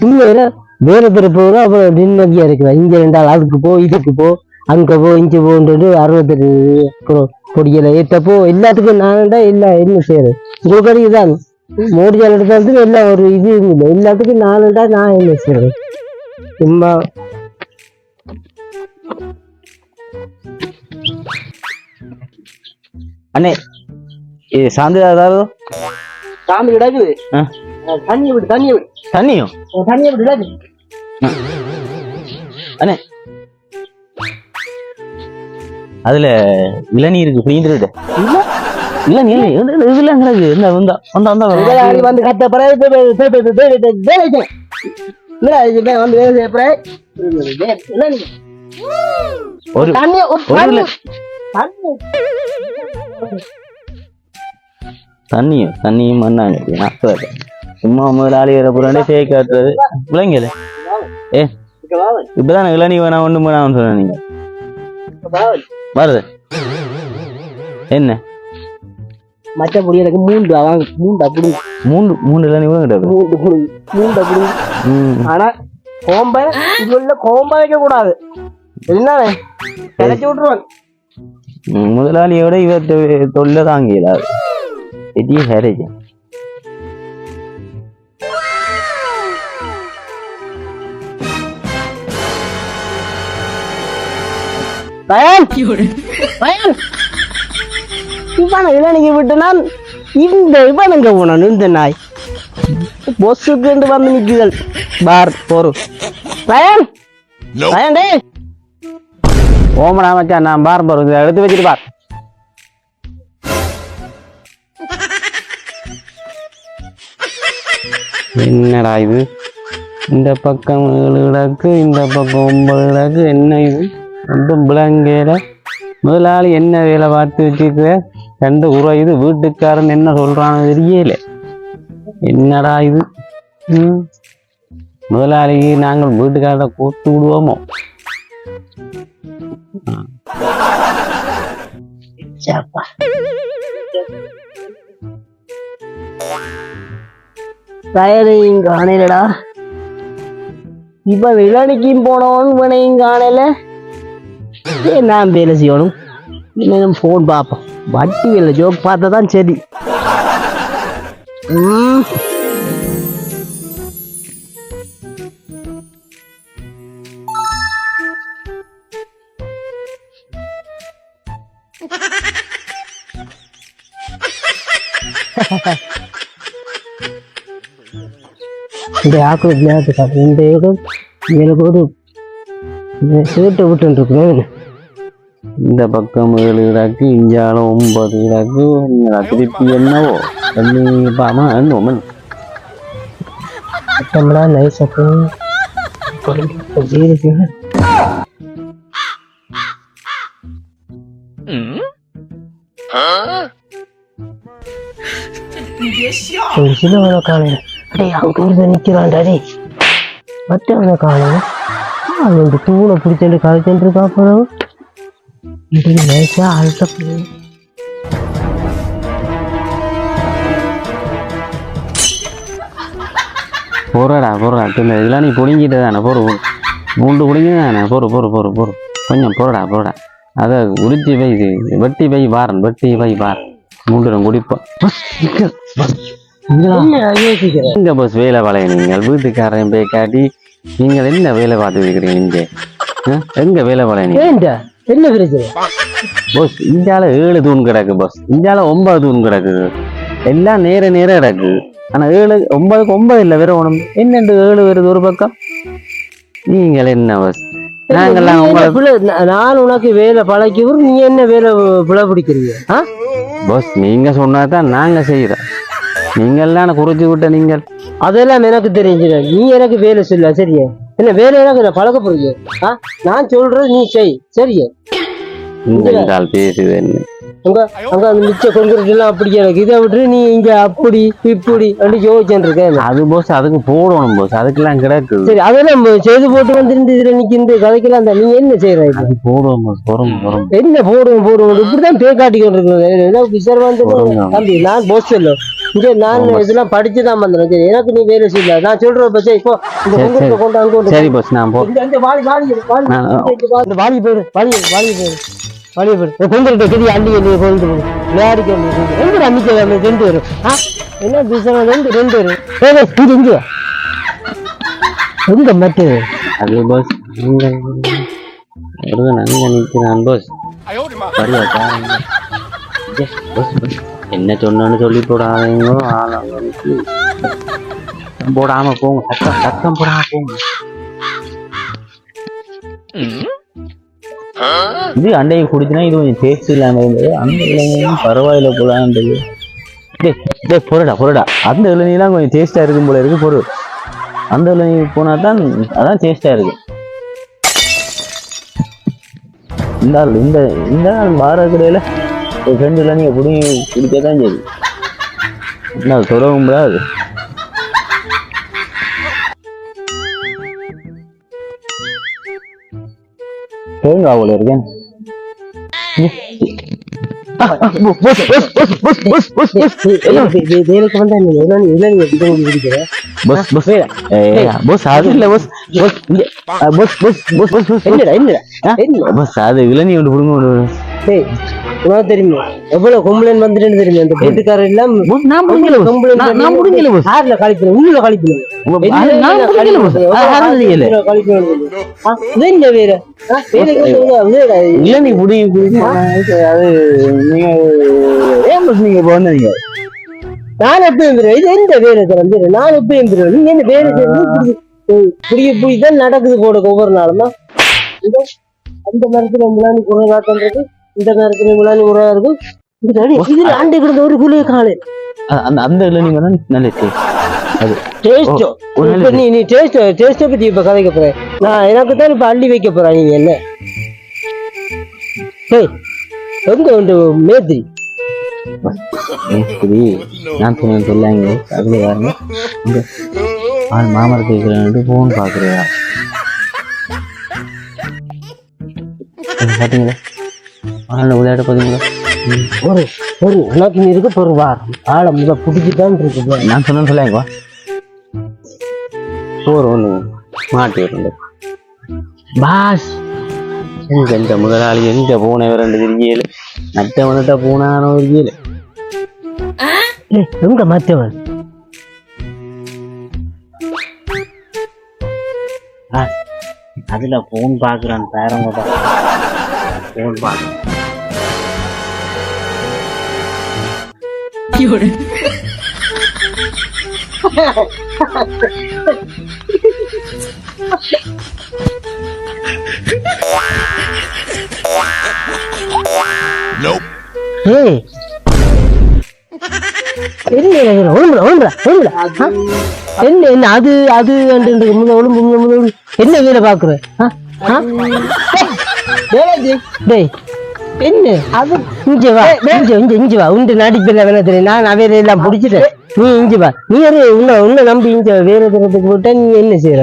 உண்மையில வேற திருப்பூர் அப்புறம் நிம்மதியா இருக்கிறேன் இங்க ரெண்டாள் அதுக்கு போ இதுக்கு போ அங்க போ இங்க போன்றது அறுபத்தெட்டு அப்புறம் பொடியல ஏத்தப்போ எல்லாத்துக்கும் நான்டா எல்லாம் என்ன செய்யறது? உங்களுக்கு இதுதான் மோடி எடுத்தாலும் எல்லாம் ஒரு இது இல்லை. எல்லாத்துக்கும் நானுடா நான் என்ன செய்யறது? சும்மா. அண்ணே இது சாந்து ஏதாவது ஆ. தண்ணி விடு தண்ணி விடு. தண்ணியும். தண்ணியை விடு விடாது அண்ணே. அதுல இளநீருக்கு புரிந்துருது இளநீர் இல்ல, இதுல கிடக்கு. இந்த வந்தா கத்த பிறகு. இல்ல, வேலை செய்ய பிறகு, ஒரு தண்ணி. ஒரு தண்ணியும் தண்ணியும் மண்ணாங்க சும்மா முதலாளி வர புறாண்டே சேய் காட்டுறது விளங்கல ஏ இப்பதான் இளநீ வேணாம் ஒண்ணு வேணாம்னு சொன்ன நீங்க. வருது. என்ன? மச்ச பொடி எனக்கு மூண்டு அப்படி இளநீ கூட மூண்டு மூண்டு அப்படி ம். ஆனா கோம்ப இது உள்ள கோம்ப வைக்க கூடாது. என்னண்ணே கிடைச்சி விட்டுருவாங்க ம், முதலாளியோட இவற்றை தொல்லை தாங்கியல பெரிய ஹேரேஜ் பயன். பயன். இவனை இளநிக்கு விட்டுனால் இந்த இவனுங்க போனான் இந்த நாய். பொசுக்கு வந்து நிக்குதல் பார் போரும் பயன். பயன் டேய். ஓமனா மச்சான் நான் பார் பார். எடுத்து வச்சுட்டு பார். என்னடா இது? இந்த பக்கம் ஏழு கிடக்கு இந்த பக்கம் ஒன்பது கிடக்கு. என்ன இது? ரெண்டும் விளங்கேல முதலாளி என்ன வேலை பார்த்து வச்சுக்க ரெண்டு இது வீட்டுக்காரன் என்ன சொல்கிறான்னு தெரியல. என்னடா இது? ம். முதலாளிக்கு நாங்கள் வீட்டுக்காரரை கூட்டு விடுவோமோ? சாப்பா காணலடா. இப்ப இளநிக்கும் போனவன் இவனையும் காணல. ஏன் நான் வேலை செய்யணும்? இன்னும் ஃபோன் பார்ப்போம். வட்டி வேலை ஜோக் பார்த்தா தான் சரி இந்த ஆக்குல விளையாட்டு இந்த இடம் எனக்கு ஒரு சீட்டை விட்டு இந்த பக்கம் ஏழு கிடக்கு இஞ்சால ஒன்பது கிடக்கு திருப்பி என்னவோ? தண்ணி பாமா என்னோமன் நம்மளா நைஸா போய். ஒரு சிலவனை காலையில அடே அங்க இருந்து நிக்கிறான்டா டே மற்றவனை காலையில அவன் இந்த பிடிச்சிட்டு இது நைஸா அழுத்த போறடா போறடா. இந்த இதெல்லாம் நீ புடுங்கிட்டு தானே. போற மூண்டு புடுங்கி தானே. போற போற போற போற கொஞ்சம் போறடா போறடா அதை உடிச்சி பை வெட்டி பை பாரன் வெட்டி பை பார் மூண்டுரம் குடிப்போம். எங்க பஸ் வேலை வளைய நீங்கள்? வீட்டுக்காரன் போய் காட்டி நீங்கள் என்ன வேலை பார்த்து இருக்கிறீங்க இங்க? எங்க வேலை வளைய என்ன பிரச்சனை பஸ் இந்தியால ஏழு தூண் கிடக்கு பஸ் இந்தியால ஒன்பது தூண் கிடக்கு. எல்லாம் நேர நேர கிடக்கு. ஆனா ஏழு ஒன்பதுக்கு ஒன்பது இல்ல வெறும் ஒண்ணு என்னண்டு ஏழு வருது ஒரு பக்கம்? நீங்கள் என்ன பஸ் நான் உனக்கு வேலை பழக்கிவர் நீ என்ன வேலை பிழை பிடிக்கிறீங்க? பஸ் நீங்க சொன்னாதான் நாங்க செய்யறோம் நீங்கெல்லாம் குறிச்சு விட்ட நீங்கள். அதெல்லாம் எனக்கு தெரிஞ்சுட நீ எனக்கு வேலை சொல்ல சரியா? என்ன எனக்கு நான் பழக்க போறீங்க? ஆ? நான் சொல்றது நீ செய். சரியா இந்த என்றால் பேசுது என்ன அங்க அங்க அந்த மிச்ச கொங்குறது எல்லாம் அப்படி எனக்கு இதை விட்டு நீ இங்க அப்படி இப்படி அப்படி யோசிச்சுட்டு இருக்கேன் அது போஸ் அதுக்கு போடணும் போஸ் அதுக்கெல்லாம் கிடக்குது சரி அதெல்லாம் செய்து போட்டு வந்துருந்து இதுல நிக்கிந்து கதைக்கெல்லாம் அந்த நீ என்ன செய்யற? அது போடுவோம் போறோம் போறோம் என்ன போடுவோம் போடுவோம்? இப்படிதான் பே காட்டிக்கிட்டு இருக்கிறது ஏதோ விசாரம் வந்து நான் போஸ் சொல்ல. இங்க நான் இதெல்லாம் படிச்சு தான் வந்தேன். சரி எனக்கு நீ வேலை செய்யல. நான் சொல்ற பச்சை இப்போ இந்த சரி, பொங்கலுக்கு கொண்டு அங்க கொண்டு சரி பாஸ். நான் போ இந்த வாலி வாலி வாலி வாலி போயிடு வாலி வாலி போயிடு. வாலி போயிடு. பொங்கல்கிட்ட பெரிய அள்ளி அள்ளி கொண்டு போடு விளையாடிக்க எங்க அன்னைக்கு ரெண்டு வரும் ஆ? என்ன பிசினஸ் ரெண்டு ரெண்டு வரும் ஏய் ஏய், இங்க. எங்க மட்டு? அது பாஸ். அங்க அங்க நிற்கிறான் பாஸ். சரியா பாருங்க. boss, boss. என்ன சொன்னு சொல்லி போடாதீங்களோ ஆளுக்கு போடாம போங்க சத்தம் சத்தம் போடாம போங்க. இது அண்டையை குடிச்சுனா இது கொஞ்சம் டேஸ்ட் இல்லாம இருந்தது. அந்த இளநீரும் பரவாயில்ல போலான்றது டே பொருடா பொருடா அந்த இளநீலாம் கொஞ்சம் டேஸ்டா இருக்கும் போல இருக்கு பொருள் அந்த இளநீ போனா தான் அதான் டேஸ்டா இருக்கு. இந்த இந்த இந்த வார கடையில ஒரு ரெண்டு இளநீர் குடி குடிக்க தான் சரி. என்ன தொடவும் கூடாது தேங்காய் அவ்வளோ இருக்கேன். அது இளநீ ஒன்று டேய் உனக்கு தெரியுமா? எவ்வளவு கொம்பளன் வந்துட்டு தெரியுமா? இந்த வீட்டுக்காரர் எல்லாம் நான் முடிஞ்சல பஸ் கொம்பளன் நான் பஸ் பஸ் இல்ல வேற. அது நீங்க ஏன் பஸ் நீங்க வந்தீங்க. நான் எப்ப எந்திரம் இது எந்த வேலை திறந்து நான் எப்ப எந்திரம் நீங்க என்ன வேலை புரிய தான் நடக்குது போட ஒவ்வொரு நாளும்? அந்த மரத்துல முலானி குறை காட்டுன்றது இந்த மரத்துல முலானி குறையா இருக்கும். இதுல ஆண்டு கிடந்த ஒரு புளிய அ- அந்த வேணா நல்ல அது டேஸ்டோ நீ நீ டேஸ்ட் டேஸ்ட பத்தி இப்ப கதைக்க போற? நான் எனக்கு தான் இப்ப அள்ளி வைக்க போறேன் நீங்க என்ன? ஏய் எங்க உண்டு மேத்ரி? நான் சொன்னேன் சொல்லாங்க அதுல இருக்கிறான்ட்டு போன் பாக்குறியா பாத்தீங்களா? ஆள் விளையாட பாத்தீங்களா ம். ஒரு ஒரு உனக்கு நீ இருக்கு ஒரு வாரம். ஆளை முத பிடிச்சிட்டான் இருக்கு. நான் சொன்னேன்னு சொல்லாங்க வா போர் ஒன்று மாட்டி விட்டு பாஸ். எங்க இந்த முதலாளி எங்க போன ரெண்டு தெரியல நட்ட வந்துட்டா போனானோ தெரியல எங்க மத்தவன்? அதுல போன் பாக்குறான் பேரங்க போன் பாக்குறான் என்ன? என்ன என்ன அது அது. என்ன வேலை பாக்குற ஆ? ஆ? டேய் என்ன அது இங்க வா இங்க இங்க இங்க வா. உண்டு நடிப்பில் வேணா தெரியும். நான் அவையில எல்லாம் பிடிச்சிட்டேன் நீ இங்க வா. நீ உன்னை உன்னை நம்பி இங்க வேற தரத்துக்கு போட்டா நீ என்ன செய்யற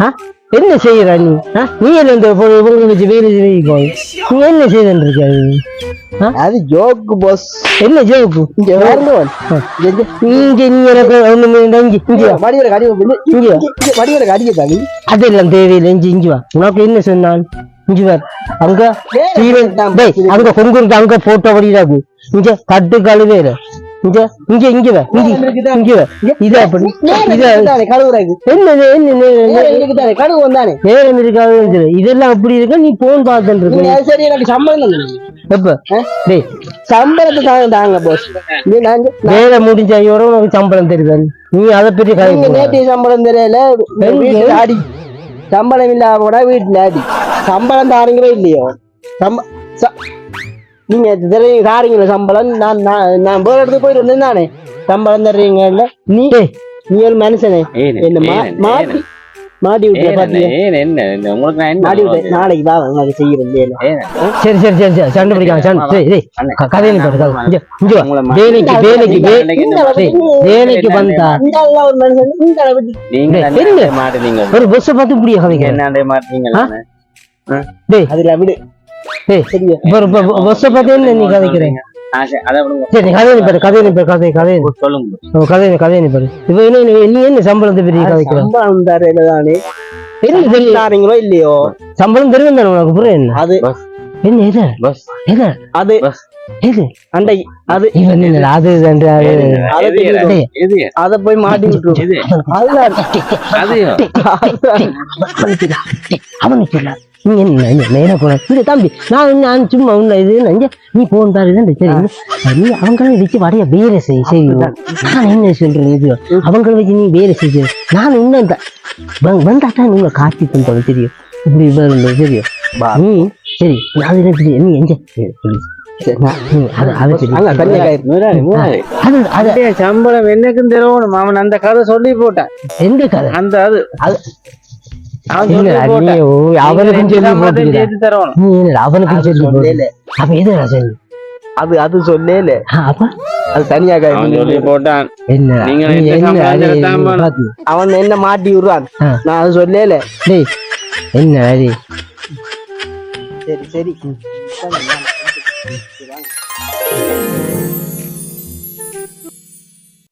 ஆ? என்ன செய்யற நீ? ஆ? நீ என்ன இந்த பொங்கல் வச்சு செய்ய நீ என்ன இருக்க? அது ஜோக்கு பாஸ் என்ன ஜோக்கு இங்க பாருங்க இங்க நீ எனக்கு ஒண்ணுமே இல்லை, இங்க இங்க வா. மடியோட கடி இங்க வா. மடியோட கடிக்க தாங்க அதெல்லாம் தேவையில்லை. இஞ்சி இஞ்சி வா. உனக்கு என்ன சொன்னான் இஞ்சி வா அங்க அங்க கொங்குருக்கு அங்க போட்டபடி இருக்கு இங்க தட்டு கழுவேற இங்க இங்க இங்க இங்க இது அப்படி இது கழுவுறாங்க என்னது என்ன. இதெல்லாம் அப்படி இருக்க நீ போன் பார்த்துட்டு இருக்க சரி எனக்கு சம்பளம். எப்ப டேய் சம்பளத்தை தாங்க தாங்க பாஸ் வேலை முடிஞ்ச ஐயோட உனக்கு சம்பளம் தெரியுது நீ அதை பற்றி நேற்று சம்பளம் தெரியல அடி சம்பளம் இல்லாம கூட வீட்டுல அடி. சம்பளம் தாரீங்களோ இல்லையோ? சம்ப நீங்க தாரீங்களா சம்பளம். நான் நான் நான் வேற இடத்துக்கு போயிட்டு வந்தேன் தானே? சம்பளம் தர்றீங்கல்ல? நீ நீ ஒரு மனுஷனே. என்ன மா- மாட்டி விட்டு என்ன என்ன என்ன உங்களுக்கு நான் என்ன மாட்டி விட்டு? நாளைக்கு வா செய்யறது ஏன் சரி சரி சரி சரி சண்டை பிடிக்காம சண்டை. டேய் கதை. இங்க வா. வேலைக்கு வேலைக்கு வேலைக்கு வந்தா. இந்த ஆள்ல ஒரு மனுஷன் இந்த விட்டு நீங்க என்ன? மாட்டுறீங்க ஒரு பார்த்து கதைக்க என்ன மாட்டுறீங்க டேய். அதுல விடு. டேய் சரியா? இப்போ ஒரு பஸ்ஸை பார்த்து என்ன நீ கதைக்கிற சரி, அதை விடுங்க. சரி கதை கதை சொல்லுங்க ஓ, கதை கதை நிப்பாரு இப்ப என்ன நீ- நீ என்ன சம்பளத்தை பெரிய கதைக்கிற சம்பளம் தரையில தானே என்ன தெரியும் தாரீங்களோ இல்லையோ சம்பளம் தெரியும் தானே உனக்கு புரியும் என்ன அது என்ன எது பஸ் எது அது எது அண்டை அது இவன் என்ன அது இது, அது அதை எது தெரியும். டேய், எது அதை போய் மாட்டி விட்டுரும் எது அதுதான் அதையோ அவனுக்கு நீ என்ன நேரா போன இது தம்பி நான் நான் சும்மா உன்ன இது நஞ்ச நீ போன் பாரு இது சரி நீ அவங்கள வச்சு வடைய வேலை செய் செய்யும் நான் என்ன சொல்றேன் இது? அவங்கள வச்சு நீ வேலை செய் நான் இன்னும் த- வ- வந்தாத்தான் நீங்க காட்சி தந்தது தெரியும். இப்படி வரும்போது தெரியும். நீ சரி தெரியும். நீ சரி, நான் தெரியும். அது அப்படியே சம்பளம் என்னக்கும் தெரியணும் அவன் அந்த கதை சொல்லி போட்டான். எந்த கதை? அந்த அது அவனுக்கும் சொல்லி என்ன அவனுக்கும் அது சொல்லி போட்டு அப்ப எது நான் சொல்லு அது அது சொல்லல. அது தனியா சொல்லி போட்டான். அவன் என்ன மாட்டி விடுறான். நான் அது சொல்லல. டேய் என்ன அது சரி சரி.